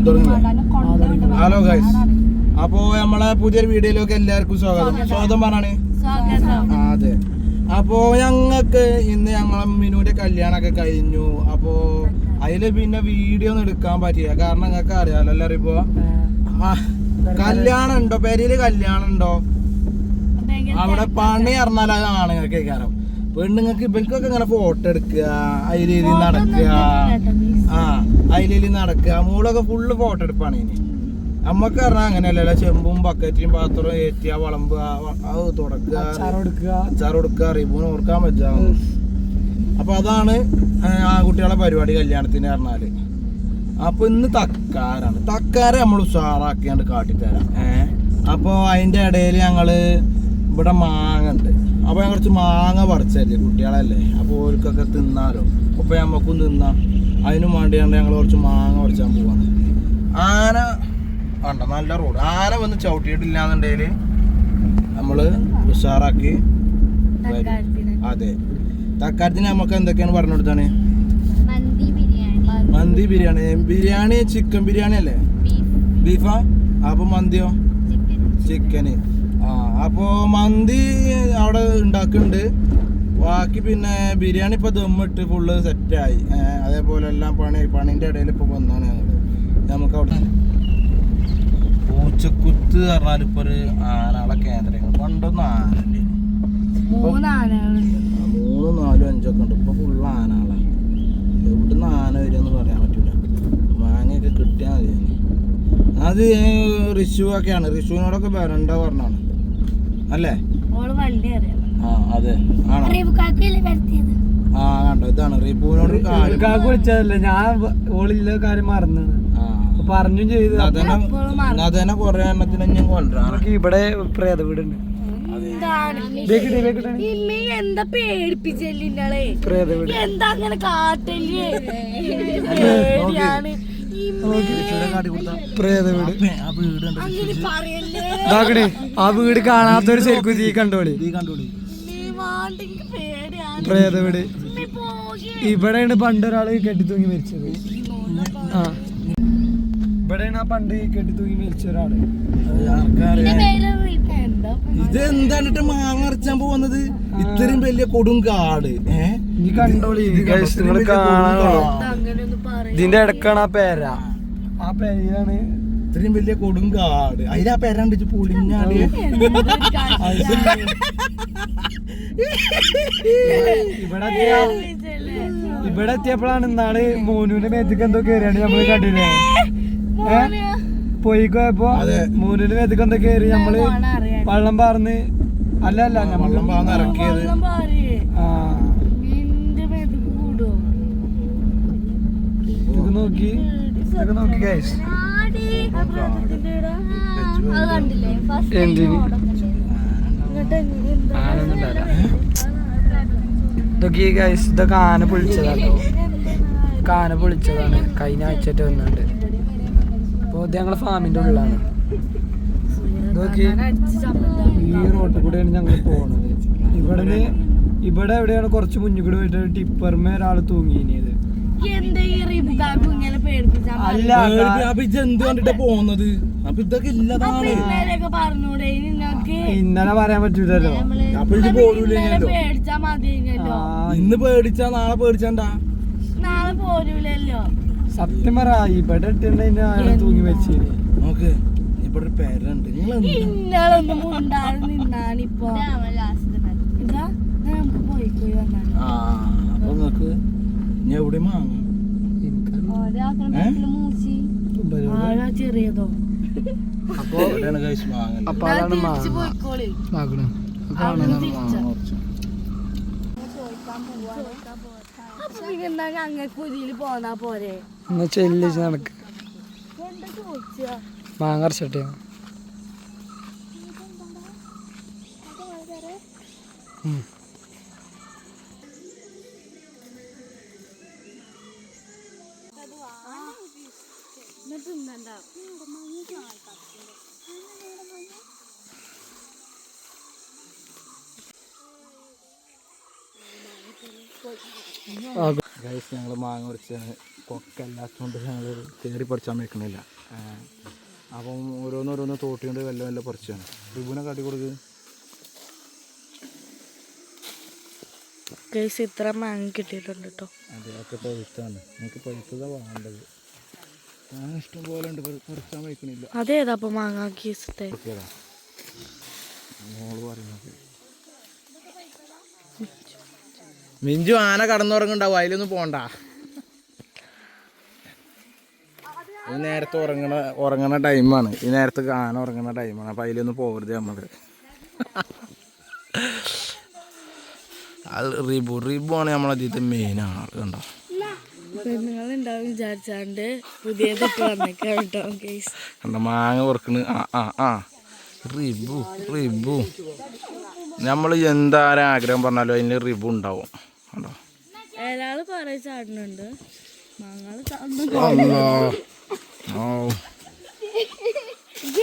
Hello guys അപ്പോ നമ്മളെ പുതിയൊരു വീഡിയോയിലേക്ക് എല്ലാവർക്കും സ്വാഗതം. സ്വാഗതം. പറഞ്ഞാണ്? അതെ. അപ്പോ ഞങ്ങൾക്ക് ഇന്ന് ഞങ്ങളെ മിനുവിന്റെ കല്യാണമൊക്കെ കഴിഞ്ഞു. അപ്പോ അതിൽ പിന്നെ വീഡിയോ ഒന്നും എടുക്കാൻ പറ്റില്ല കാരണം ഞങ്ങൾക്ക് അറിയാലോ എല്ലാവരും ഇപ്പോ കല്യാണം ഉണ്ടോ? പെരയിൽ കല്യാണം ഉണ്ടോ? അവിടെ പണി അറിഞ്ഞാൽ അത് ആണുങ്ങൾക്ക് കാരണം പെണ്ണുങ്ങൾക്ക് ഇവർക്കൊക്കെ ഇങ്ങനെ ഫോട്ടോ എടുക്കുക അതിലേലി നടക്കുക. ആ അതിലേലി നടക്കുക. മൂളൊക്കെ ഫുള്ള് ഫോട്ടോ എടുപ്പാണ് ഇനി. നമ്മക്ക് പറഞ്ഞാൽ അങ്ങനെയല്ലല്ലോ ചെമ്പും ബക്കറ്റും പാത്രവും ഏറ്റുക വളമ്പുക അത് തുടക്കുക. അച്ചാർ കൊടുക്കുക. റിബൂൺ ഓർക്കാൻ പറ്റുക. അപ്പൊ അതാണ് ആ കുട്ടികളെ പരിപാടി കല്യാണത്തിന് പറഞ്ഞാൽ. അപ്പൊ ഇന്ന് തക്കാരാണ്. തക്കാര നമ്മൾ ഉഷാറാക്കിയാണ്ട് കാട്ടിത്തരാം. ഏഹ് അപ്പൊ അതിന്റെ ഇടയിൽ ഞങ്ങൾ ഇവിടെ മാങ്ങ ഉണ്ട്. അപ്പൊ ഞാൻ കുറച്ച് മാങ്ങ പറിച്ചല്ലേ കുട്ടികളല്ലേ. അപ്പോൾ ഓർക്കൊക്കെ തിന്നാലോ. അപ്പോൾ നമുക്കും തിന്നാം. അതിനും വേണ്ടിയാണ്ട് ഞങ്ങൾ കുറച്ച് മാങ്ങ പറിച്ചാൻ പോവാണ് ആന വേണ്ട നല്ല റോഡ് ആന വന്ന് ചവിട്ടിയിട്ടില്ല എന്നുണ്ടെങ്കിൽ നമ്മൾ ഉഷാറാക്കി അതെ. തക്കാരത്തിന് നമുക്ക് എന്തൊക്കെയാണ് പറഞ്ഞു കൊടുത്താണ് മന്തി ബിരിയാണി. ബിരിയാണി. ചിക്കൻ ബിരിയാണി അല്ലേ? ബീഫാ. അപ്പൊ മന്തിയോ? ചിക്കന്. ആ അപ്പോ മന്തി അവിടെ ഉണ്ടാക്കുന്നുണ്ട്. ബാക്കി പിന്നെ ബിരിയാണി ഇപ്പൊ ദമ്മിട്ട് ഫുള്ള് സെറ്റായി അതേപോലെ എല്ലാം പണി പണിന്റെ ഇടയിൽ ഇപ്പൊ വന്നാണ് ഞങ്ങൾ. നമുക്ക് അവിടെ പൂച്ചക്കുത്ത് പറഞ്ഞാൽ ഇപ്പൊ ഒരു ആനകളെ കേന്ദ്രങ്ങൾ. പണ്ടൊന്നും ആനല്ലേ. മൂന്ന് നാലും അഞ്ചൊക്കെ ഉണ്ട്. ഇപ്പൊ ഫുള്ള് ആനകളാണ്. എവിടുന്ന് ആന വരുമെന്ന് പറയാൻ പറ്റൂല. മാങ്ങയൊക്കെ കിട്ടിയാൽ മതി അത് റിഷു ഒക്കെയാണ് റിഷുവിനോടൊക്കെ വരണ്ട പറഞ്ഞാണ്. അല്ലേ? ആ അതെ. ആണോ? ആ കണ്ടോ? ഇതാണ്. കാക്ക് വിളിച്ചതല്ലേ? ഞാൻ ഓളില്ല കാര്യം മറന്നാണ്. ആ. അപ്പൊ പറഞ്ഞും ചെയ്തു. നദന നദന കൊറേ എണ്ണത്തിന് ഞാൻ കൊണ്ടുവരാം ഇവിടെ പ്രേത വീടുണ്ട്. എന്താ പേടിപ്പിച്ചല്ലേ പ്രേത വീട്. എന്താ അങ്ങനെ കാട്ടല്ലേ പേടിയാണ്. പ്രേത വീട്? ആ വീട് കണ്ടോ? അങ്ങനെ ഇതാക്കണേ ആ വീട് കാണാത്തൊരു ശരിക്കും തീ കണ്ടോളി. ഈ കണ്ടോളി. നീ വാണ്ടെങ്കിൽ പേടിയാണ്. പ്രേത വീട്? നീ പോകെ. ഇവിടെയാണ് പണ്ട് ഒരാൾ കെട്ടിത്തൂങ്ങി മരിച്ചത്. ആ. ഇവിടെയാണ് ആ പണ്ട് കെട്ടിത്തൂങ്ങി മരിച്ച ഒരാൾ. ഇത് എന്താണ് മാങ്ങ അരച്ചാൻ പോകുന്നത്? ഇത്രയും വലിയ കൊടും കാട്. ഏഹ് നീ കണ്ടോളി നിങ്ങൾ പറയും ഇതിന്റെ ഇടക്കാണ് ആ പേര. ആ പേരയിലാണ് ഇത്രയും വലിയ കൊടും കാട്. അതിലാ പേരാണ്ട് പൊളിഞ്ഞാട് ഇവിടെ ഇവിടെ എത്തിയപ്പോഴാണ് ഇന്നാൾ മോനുവിന്റെ മേത്തേക്ക് എന്തോ കയറിയാണ് നമ്മൾ കണ്ടില്ലേ? ഏ? പോയിക്കോയപ്പോ. മോനുവിന്റെ മേത്തേക്ക് എന്തോ കയറി നമ്മൾ വള്ളം പാർന്ന് അല്ല അല്ല നമ്മൾ വെള്ളം പാന്ന് ഇറക്കിയത് ആ നിന്റെ മേത്ത് കൂടുവോ ഇതൊക്കെ നോക്കി. ഇതൊക്കെ നോക്കി ഗൈസ് അത് കണ്ടില്ലേ ഫസ്റ്റ് എന്തിന് ഇതൊക്കെ ഗൈസ് ഇതൊക്കെ ആന പൊളിച്ചതാട്ടോ. ആന പൊളിച്ചതാണ്. കഴിഞ്ഞ ആഴ്ചയായിട്ട് വന്നുണ്ട്. അപ്പോൾ ഇത് ഞങ്ങളെ ഫാമിന്റെ ഉള്ളിലാണ്. നോക്കി ഈ റോട്ടിൽ കൂടെയാണ് ഞങ്ങൾ പോകുന്നത് ഇവിടുന്ന് ഇവിടെ എവിടെയാണ് കുറച്ച് മുന്നിൽ കൂടെ പോയിട്ട് ടിപ്പർമേ ഒരാൾ തൂങ്ങിയത് എന്താ ഈ റിബുക്കാക്ക് ഇങ്ങനെ പേടിപ്പിച്ചാ അല്ല അപ്പൊ ഇത് എന്ത് കണ്ടിട്ട് പോകുന്നത് അപ്പൊ ഇതൊക്കെ ഇല്ലതാണ്. ഇന്നലെ പറയാൻ പറ്റൂലല്ലോ. അപ്പൊ ഇത് പോരൂലോ ആ, ഇന്ന് പേടിച്ചാ നാളെ പേടിച്ചാണ്ടാ? നാളെ പോരൂലല്ലോ. സത്യം പറ ഇവിടെ ഇട്ടുണ്ടെങ്കിൽ തൂങ്ങി വെച്ചേ നോക്ക് ഇവിടെ ഒരു പേരുണ്ട്. അപ്പൊ നിങ്ങക്ക് ഇനി എവിടെ മാങ്ങ മൂച്ചി ആരാ ചെറിയതോ? അപ്പൊ മാങ്ങ അപ്പൊ അതാണ് മാങ്ങ. പോയിക്കോളി. ആക്കണേ അവിടുന്ന് മാങ്ങ. ഗൈസ് ഞങ്ങൾ മാങ്ങ കുറച്ചാണ് കൊക്കല്ലാത്തതുകൊണ്ട് ഞങ്ങൾ കയറി പറിച്ചാൻ വെക്കണില്ല അപ്പം ഓരോന്നോരോന്ന് തോട്ടിയുണ്ട് വല്ല വല്ല പറിച്ചാണ് റിബുനെ കാട്ടി കൊടുക്ക്. ഗൈസ് ഇത്ര മാങ്ങ കിട്ടിയിട്ടുണ്ട് കേട്ടോ അതെ ഒക്കെ പഴുത്താണ് നിങ്ങൾക്ക് പഴുത്തതാണ് വേണ്ടത് ഞാൻ ഇഷ്ടം പോലെ ഉണ്ട്. പറിച്ചാൻ വെക്കണില്ല അതേതാ അപ്പൊ മാങ്ങ ഗീസത്തെ ഓക്കേടാ മോൾ പറയുന്നത് മിഞ്ചു ആന കടന്നുറങ്ങുണ്ടാവും അതിലൊന്നും പോണ്ട. ഈ നേരത്തെ ഉറങ്ങണ ഉറങ്ങണ ടൈമാണ് ഈ നേരത്തെ ആന ഉറങ്ങണ ടൈമാണ് അപ്പം അതിലൊന്നും പോകരുത് നമ്മൾ. അത് റിബു റിബു ആണ് നമ്മളെ മെയിൻ ആൾ കണ്ടോ? നിങ്ങൾ ഉണ്ടാവും വിചാരിച്ചാണ്ട് പുതിയതൊക്കെ വന്നേക്കാം കേട്ടോ കണ്ടോ മാങ്ങ ഉറക്കണ് ആ ആ ആ. റിബു റിബു. നമ്മൾ എന്താരും ആഗ്രഹം പറഞ്ഞാലും അതിന് റിബു ഉണ്ടാവും. കണ്ടോ? ഒരാൾ പറയ ചാടുന്നുണ്ട്? മാങ്ങ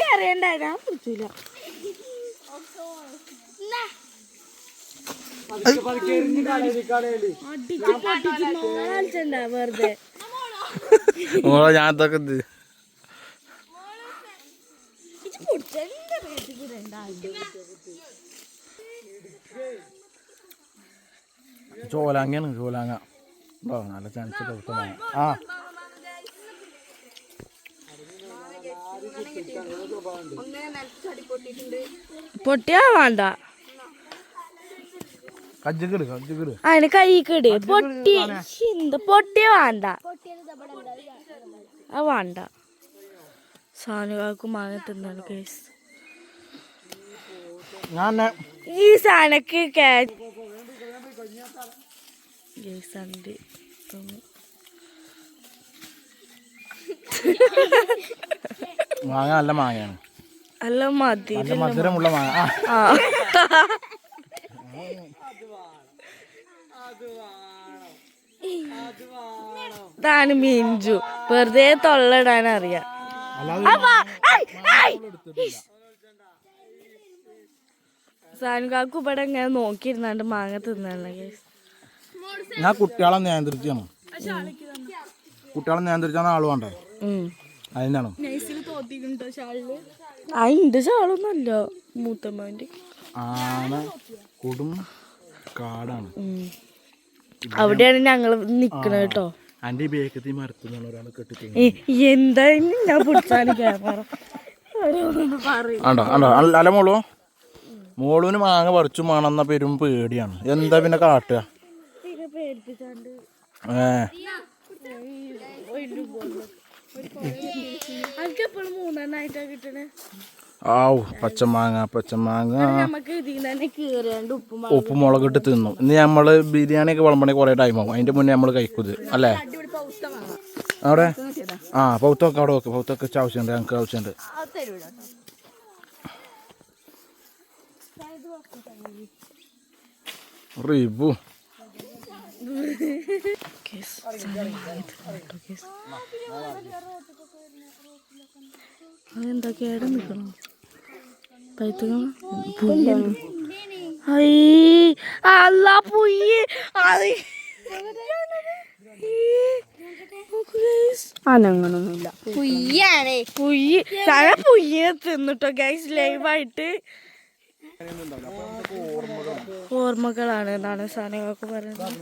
അറിയണ്ട ഞാൻ പിടിച്ചില്ല വെറുതെ? മോളെ ഞാൻ ഇതൊക്കെ ഉണ്ടോ? നല്ല ചാൻസ് കൊടുത്തതാണ്. ആ. പൊട്ടിയാ വേണ്ട. അതിന് കൈക്കിട് പൊട്ടി. എന്ത് പൊട്ടിയ വേണ്ട. അത് വേണ്ട. സാനുകാക്ക് മാങ്ങ തിന്നാണ് കേസ് ഈ സാനക്ക് കേസണ്ട് മാങ്ങ നല്ല മാങ്ങയാണ്. നല്ല മധുരമുള്ള മാങ്ങ ആ ആ ഇതാണ് മിഞ്ചു വെറുതെ തൊള്ളടാൻ അറിയാം സാനുകാക്ക് ഇവിടെ ഇങ്ങനെ നോക്കിയിരുന്നാണ്ട് മാങ്ങ തിന്നാണ് ഞാൻ കുട്ടികളെ നിയന്ത്രിച്ചാണ്. കുട്ടികളെ നിയന്ത്രിച്ചാണ് ആൾ വേണ്ടേ? അതിനാണ് ആ ഇന്റെ ചാളൊന്നല്ല ആന കൊടും കാടാണ്. അവിടെയാണ് ഞങ്ങൾ നിക്കണത് കേട്ടോ. അന്റെ ബേക്കത്തി മരത്തുനിന്നാണ് ഒരാൾ കെട്ടി എന്താ ഇനി ഞാൻ ക്യാമറ? അല്ല മോളു. മോളുവിന് മാങ്ങ പറിച്ചു മാണെന്ന പെരും പേടിയാണ്. എന്താ പിന്നെ കാട്ടുക? ഏ. മൂന്നെണ്ണായിട്ടാ കിട്ടണേ? ആവു പച്ചമാങ്ങ പച്ചമാങ്ങ. നമുക്ക് ഇതിൽ തന്നെ കീറിയാണ്ട് ഉപ്പും ഉപ്പ് മുളകിട്ട് തിന്നു. ഇന്ന് നമ്മൾ ബിരിയാണി ഒക്കെ വിളമ്പണേ കുറേ ടൈം ആവും. അതിന്റെ മുന്നേ നമ്മൾ കഴിക്കുന്നത് അല്ലേ? അവിടെ? ആ പൗത്തൊക്കെ അവിടെ വെക്ക്. പൗത്തൊക്കെ ആവശ്യമുണ്ട് ഞങ്ങൾക്ക് ആവശ്യമുണ്ട്. റിബു. കേട അയ്യ അല്ല പുയ്യ് അനങ്ങണൊന്നുമില്ല കുയ്യാണേ പുയ്യ്. തല പുയ്യെ തിന്നിട്ടോ ഗൈസ് ലൈവായിട്ട് ഓർമ്മകളാണ്? എന്നാണ് സാധനങ്ങളൊക്കെ പറയുന്നത്.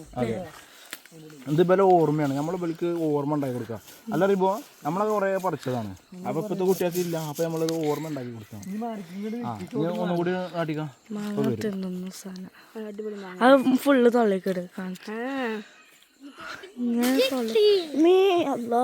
ഇത് ഇവലെ ഓർമ്മയാണ്. നമ്മൾ ഇവർക്ക് ഓർമ്മ ഉണ്ടാക്കി കൊടുക്കുക. അല്ല റിബോ നമ്മളെ കുറേ പഠിച്ചതാണ്. അപ്പൊ ഇപ്പത്തെ കുട്ടികൾക്ക് ഇല്ല. അപ്പൊ നമ്മളത് ഓർമ്മ ഉണ്ടാക്കി കൊടുക്കാം ആ ഒന്നുകൂടി കാട്ടിക്കാം. അത് ഫുള്ള് തൊള്ളിക്കിട് കാണാൻ ഇങ്ങനെ തൊള്ളി മേ അല്ലോ